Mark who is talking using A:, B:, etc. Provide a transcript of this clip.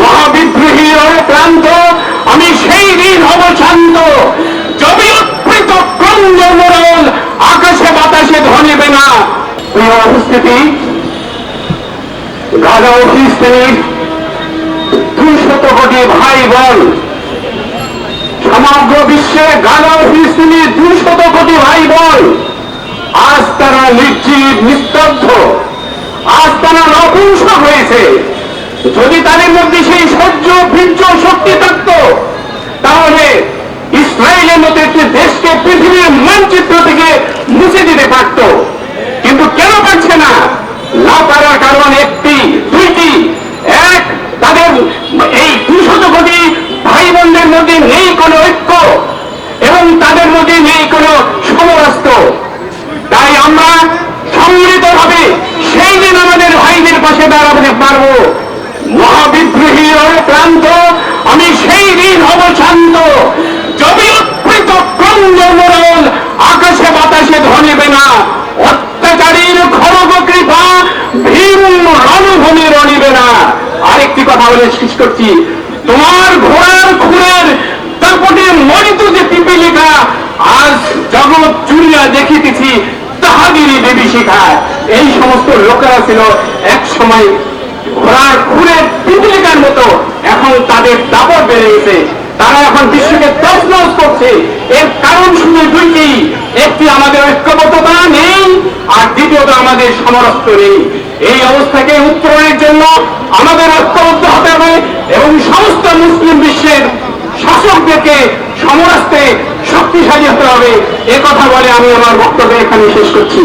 A: মহাবিদ্রোহী ক্রান্ত আমি সেই দিন হব শান্ত। উৎপৃত ক্রন্দ আকাশে বাতাসে ধনিবে না প্রিয় উপস্থিতি, গাজা ফিলিস্তিনির দুশত কোটি ভাই বোন সমগ্র বিশ্বে গাজা ফিলিস্তিনির দুশত কোটি ভাই বোন আজ তারা নির্জীব নিস্তব্ধ, আজ তারা নপুংসক হয়েছে। যদি তাদের মধ্যে সেই সহ্য বীর্য শক্তি থাকত, তাহলে ইসরায়েলের মতো একটি দেশকে পৃথিবীর মানচিত্র থেকে মুছে দিতে পারত। কিন্তু কেন পারছে না? না কারণ একটি, দুইটি, এক, তাদের এই দুশত কোটি ভাই বোনদের মধ্যে নেই কোনো ঐক্য এবং তাদের মধ্যে নেই কোনো সমরাস্ত্র। তাই আমরা সম্মিলিত ভাবে সেই দিন আমাদের ভাইদের পাশে দাঁড়াতে পারব মহাবিদ্রোহী ক্রান্ত আমি সেই দিন হব শান্ত যদি উৎপৃত ক্রন্দ মোড়ল আকাশে বাতাসে ধনিবে না অত্যাচারীর খড়গ কৃপা ভীম রণভূমি রণিবে না আরেকটি কথা বলে শেষ করছি। তোমার ঘোড়ার খুনের তারপরে মরিত যে পিপিলিকা আজ জগৎ জুড়িয়া দেখিতেছি তাহাদেরই দেবী শিখায়। এই সমস্ত লোকেরা ছিল এক সময় ঘোড়ার খুনের পিপিলিকার মতো। এখন তাদের দাপট বেড়ে গেছে। তারা এখন বিশ্বকে তছনছ করছে এর কারণ শুধু দুইটি একটি আমাদের ঐক্যবদ্ধতা নেই আর দ্বিতীয়ত সমরস্ত নেই। এই অবস্থাকে উত্তরণের জন্য আমাদের ঐক্যবদ্ধ হতে হবে এবং সমস্ত মুসলিম বিশ্বের শাসকদেরকে সমরাস্তে শক্তিশালী হতে হবে। এ কথা বলে আমি আমার বক্তব্য এখানে শেষ করছি।